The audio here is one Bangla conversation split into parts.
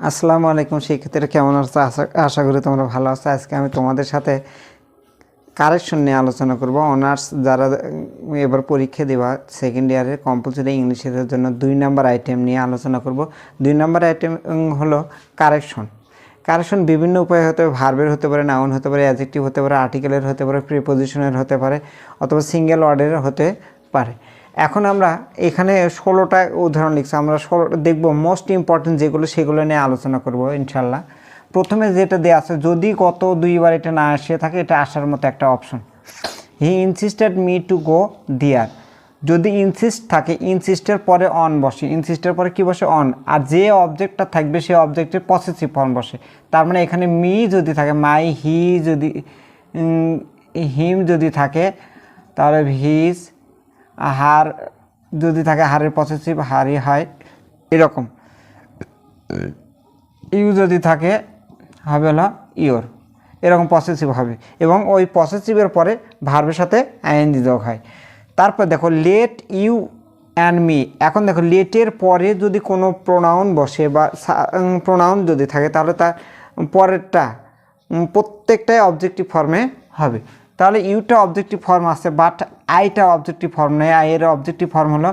আসসালামু আলাইকুম শিক্ষার্থীরা, কেমন আছো? আশা আশা করি তোমরা ভালো আছো। আজকে আমি তোমাদের সাথে কারেকশন নিয়ে আলোচনা করব। অনার্স যারা এবার পরীক্ষা দেওয়া সেকেন্ড ইয়ারের কম্পালসারি ইংলিশের জন্য দুই নাম্বার আইটেম নিয়ে আলোচনা করব। দুই নাম্বার আইটেম হলো কারেকশন কারেকশন বিভিন্ন উপায়ে হতে পারে ভার্বের হতে পারে নাউন হতে পারে অ্যাজেক্টিভ হতে পারে আর্টিকেলের হতে পারে প্রিপোজিশনের হতে পারে, অথবা সিঙ্গেল ওয়ার্ডের হতে পারে। এখন আমরা এখানে ষোলোটা উদাহরণ লিখছি। আমরা ষোলো, দেখব মোস্ট ইম্পর্টেন্ট যেগুলো সেগুলো নিয়ে আলোচনা করব ইনশাল্লাহ প্রথমে যেটা দেওয়া আছে, যদি গত দুইবার এটা না আসে থাকে এটা আসার মতো একটা option he insisted me to go there যদি ইনসিস্ট থাকে ইনসিস্টের পরে অন বসে। ইনসিস্টের পরে কি বসে? অন আর যে অবজেক্টটা থাকবে সেই অবজেক্টের পসেসিভ ফর্ম বসে। তার মানে এখানে মি যদি থাকে মাই হি যদি হিম যদি থাকে, তাহলে হিজ হার যদি থাকে হারের পসেসিভ হারই হয় এরকম। ইউ যদি থাকে হবে হলো ইওর। এরকম পসেসিভ হবে। এবং ওই পসেসিভের পরে ভার্বের সাথে আইএনজি যোগ হয়। তারপর দেখো লেট ইউ অ্যান্ড মি এখন দেখো লেটের পরে যদি কোনো প্রোনাউন বসে বা প্রোনাউন যদি থাকে, তাহলে তার পরেরটা প্রত্যেকটাই অবজেক্টিভ ফর্মে হবে। তাহলে ইউটা অবজেক্টিভ ফর্ম আছে বাট আইটা অবজেক্টিভ ফর্ম নেই আইয়ের অবজেক্টিভ ফর্ম হলো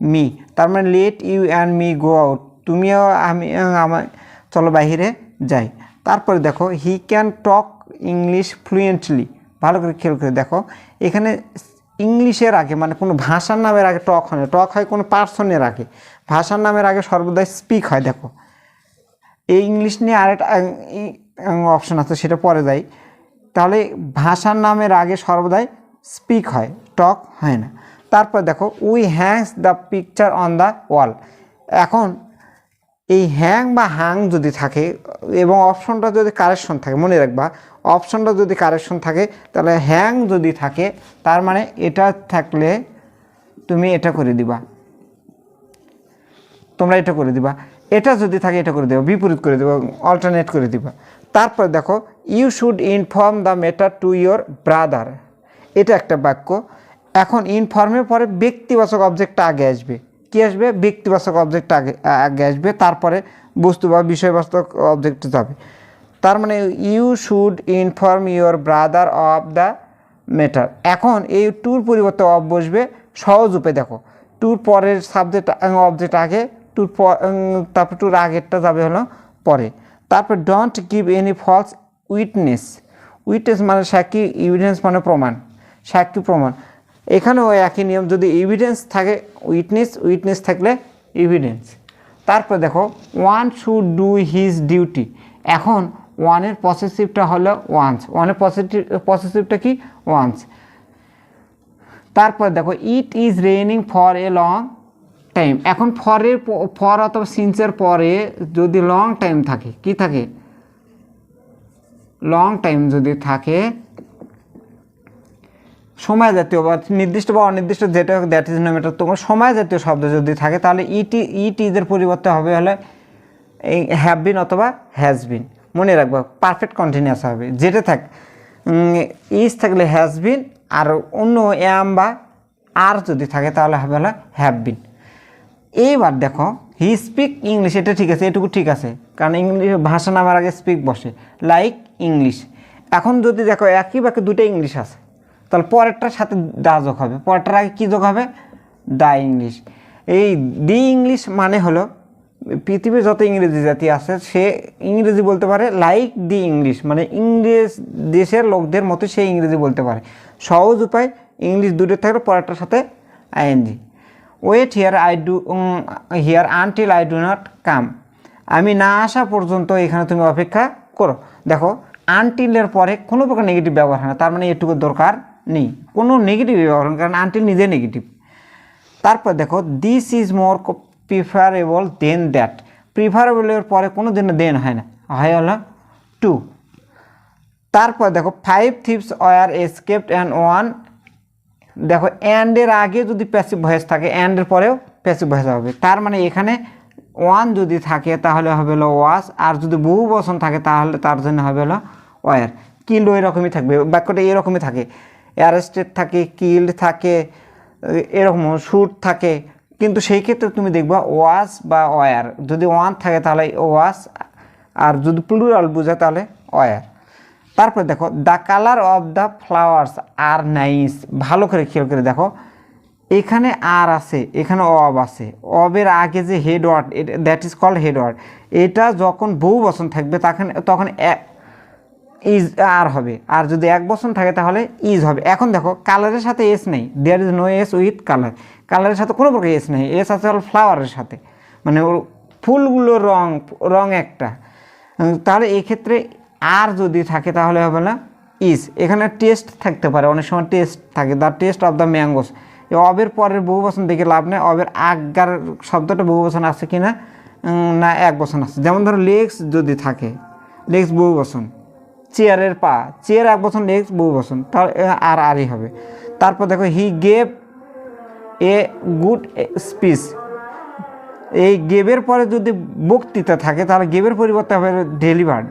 মি তার মানে let you and me go out তুমিও আমি আমার, চলো বাইরে যাই। তারপরে দেখো he can talk English fluently ভালো করে খেয়াল করে দেখো, এখানে ইংলিশের আগে মানে কোনো ভাষার নামের আগে টক হয় টক হয় কোনো পার্সনের আগে। ভাষার নামের আগে সর্বদাই স্পিক হয়, দেখো। এই ইংলিশ নিয়ে আরেকটা অপশন আছে, সেটা পরে যাই। তাহলে ভাষার নামের আগে সর্বদাই স্পিক হয় টক হয় না। তারপর দেখো we hangs the picture on the wall এখন এই হ্যাং বা হাং যদি থাকে, এবং অপশনটা যদি কারেকশন থাকে, মনে রাখবা অপশনটা যদি কারেকশন থাকে, তাহলে হ্যাং যদি থাকে, তার মানে এটা থাকলে তুমি এটা করে দিবা। তোমরা এটা করে দিবা। এটা যদি থাকে, এটা করে দেবা। বিপরীত করে দেবা অল্টারনেট করে দিবা। তারপর দেখো you should inform the matter to your brother এটা একটা বাক্য। এখন ইনফর্মের পরে ব্যক্তিবাচক অবজেক্টটা আগে আসবে। কি আসবে? ব্যক্তিবাচক অবজেক্ট আগে আগে আসবে। তারপরে বস্তু বা বিষয়বাচক অবজেক্ট যাবে তার মানে you should inform your brother of the matter এখন এই টুর পরিবর্তে অফ বসবে। সহজ উপায় দেখো। টুর পরের সাবজেক্ট অবজেক্ট আগে টুর পর তারপর টুর আগেরটা যাবে হলো পরে। তারপর don't give any false witness witness মানে সাক্ষী ইভিডেন্স মানে প্রমাণ, সাক্ষী প্রমাণ। এখানেও একই নিয়ম, যদি এভিডেন্স থাকে উইটনেস উইটনেস থাকলে ইভিডেন্স তারপর দেখো one should do his duty এখন ওয়ানের পসেসিভটা হলো ওয়ান্স ওয়ানের পসেটিভ পসেসিভটা কি? ওয়ান্স তারপর দেখো it is raining for a long time এখন ফরের ফর অথবা সিন্সের পরে যদি লং টাইম থাকে, কি থাকে? লং টাইম যদি থাকে, সময় জাতীয় বা নির্দিষ্ট বা অনির্দিষ্ট যেটা হোক দ্যাট ইজ নো ম্যাটার তোমার সময় জাতীয় শব্দ যদি থাকে, তাহলে ইটি ইট ইজের পরিবর্তে হবে হলে এই হ্যাভ বিন অথবা হ্যাজ বিন মনে রাখব পারফেক্ট কন্টিনিউয়াস হবে। যেটা থাক ইজ থাকলে হ্যাজ বিন আর অন্য অ্যাম বা আর যদি থাকে, তাহলে হবে হলো হ্যাভ বিন এইবার দেখো হি স্পিক ইংলিশ এটা ঠিক আছে, এটুকু ঠিক আছে। কারণ ইংলিশ ভাষা নামার আগে স্পিক বসে। লাইক ইংলিশ এখন যদি দেখো, একই বাক্যে দুটো ইংলিশ আছে, তাহলে পরেরটার সাথে দা যোগ হবে। পরেরটার আগে কী যোগ হবে? দা ইংলিশ এই দি ইংলিশ মানে হলো, পৃথিবীর যত ইংরেজি জাতি আছে, সে ইংরেজি বলতে পারে লাইক দি ইংলিশ মানে ইংরেজ দেশের লোকদের মতো সে ইংরেজি বলতে পারে। সহজ উপায় ইংলিশ দুটো থাকলে পরেরটার সাথে ING wait here I do here until I do not come আমি না আসা পর্যন্ত এখানে তুমি অপেক্ষা করো। দেখো আনটিলের পরে কোনো প্রকার নেগেটিভ ব্যবহার হয় না। তার মানে এটুকু দরকার নেই। কোনো নেগেটিভ ব্যবহার হয় কারণ আনটিল নিজে নেগেটিভ তারপর দেখো this is more preferable than that প্রিফারেবলের পরে কোনো দিন দেন হয় না। হয় হলো টু তারপর দেখো five thieves were escaped and one দেখো অ্যান্ডের আগে যদি প্যাসিভ ভয়েস থাকে অ্যান্ডের পরেও প্যাসিভ ভয়েস হবে। তার মানে এখানে ওয়ান যদি থাকে, তাহলে হবে হলো ওয়াস আর যদি বহু বসন থাকে, তাহলে তার জন্য হবে হলো ওয়ার কিল্ড ওই রকমই থাকবে, বাক্যটা এরকমই থাকে। অ্যারেস্টেড থাকে কিল্ড থাকে, এরকম শুট থাকে। কিন্তু সেই ক্ষেত্রে তুমি দেখবা ওয়াস বা ওয়ার যদি ওয়ান থাকে, তাহলে ওয়াস আর যদি প্লুরাল বোঝায়, তাহলে ওয়ার তারপরে দেখো the colour of the flowers are nice ভালো করে খেয়াল করে দেখো, এখানে আর আছে, এখানে অব আছে। অবের আগে যে head word that is called head word এটা যখন বহু বচন থাকবে, তখন তখন ইজ আর হবে। আর যদি এক বচন থাকে, তাহলে ইজ হবে। এখন দেখো কালারের সাথে এস নেই। There is no S with colour কালারের সাথে কোনো প্রকার এস নেই। এস আছে হল ফ্লাওয়ারের সাথে। মানে ওর ফুলগুলোর রং রং একটা। তাহলে এই ক্ষেত্রে আর যদি থাকে তাহলে হবে না ইজ এখানে টেস্ট থাকতে পারে, অনেক সময় টেস্ট থাকে। The taste of the mangoes অবের পরের বহু বচন দেখে লাভ নেই। অবের আগার শব্দটা বহু বচন আছে কি না না, এক বচন আছে। যেমন ধরো লেগস যদি থাকে লেগস বহু বচন চেয়ারের পা। চেয়ার এক বছর লেগস বহু বছর তাহলে আর, আরই হবে। তারপর দেখো he gave a good speech এই গেবের পরে যদি বক্তৃতা থাকে, তাহলে গেবের পরিবর্তে হবে ডেলিভার্ড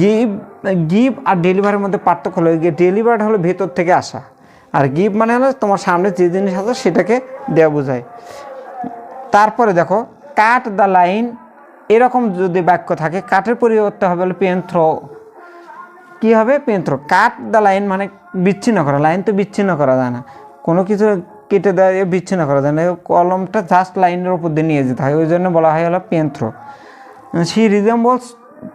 গিভ গিভ আর ডেলিভারের মধ্যে পার্থক্য হলো ডেলিভার্ড হলো ভেতর থেকে আসা। আর গিভ মানে হলো তোমার সামনে যে জিনিস আছে সেটাকে দেওয়া বোঝায়। তারপরে দেখো, কাট দ্য লাইন, এরকম যদি বাক্য থাকে, কাটের পরিবর্তে হবে হলো পেন থ্রো কী হবে? পেন্ত্র কাট দ্য লাইন মানে বিচ্ছিন্ন করা। লাইন তো বিচ্ছিন্ন করা যায় না। কোনো কিছু কেটে দেয় বিচ্ছিন্ন করা যায় না। কলমটা জাস্ট লাইনের উপর দিয়ে নিয়ে যেতে হয়। ওই জন্য বলা হয় হলো পেন্ত্র she resembles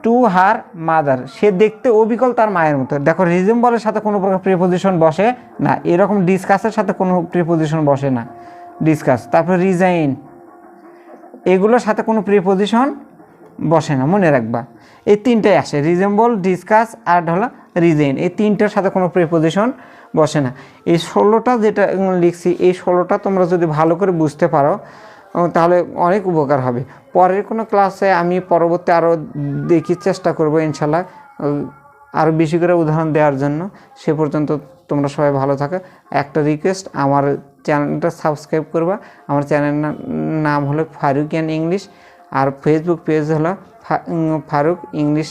to her mother সে দেখতে অবিকল তার মায়ের মতো। দেখো রিজেম্বলের সাথে কোনো প্রকার প্রিপোজিশন বসে না। এরকম ডিসকাসের সাথে কোনো প্রিপোজিশন বসে না। ডিসকাস তারপর রিজাইন এগুলোর সাথে কোনো প্রিপোজিশন বসে না। মনে রাখবা। এই তিনটাই আসে। রিজেম্বল ডিসকাস আর হলো রিজেন এই তিনটার সাথে কোনো প্রিপোজিশন বসে না। এই ষোলোটা যেটা লিখছি, এই ষোলোটা তোমরা যদি ভালো করে বুঝতে পারো তাহলে অনেক উপকার হবে। পরের কোনো ক্লাসে আমি পরবর্তী আরও দেখি, চেষ্টা করব ইনশাল্লাহ আরও বেশি করে উদাহরণ দেওয়ার জন্য। সে পর্যন্ত তোমরা সবাই ভালো থাকো। একটা রিকোয়েস্ট আমার চ্যানেলটা সাবস্ক্রাইব করবা। আমার চ্যানেলের নাম হলো ফারুকিয়ান ইংলিশ, আর ফেসবুক পেজ হলো ফারুক ইংলিশ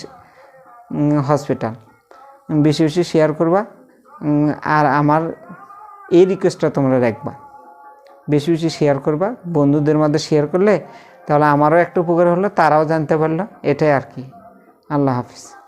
হসপিটাল বেশি বেশি শেয়ার করবা আর আমার এই রিকোয়েস্টটা তোমরা রাখবা। বেশি বেশি শেয়ার করবা। বন্ধুদের মধ্যে শেয়ার করলে তাহলে আমারও একটু উপকার হলো তারাও জানতে পারল এটাই আর কি। আল্লাহ হাফিজ।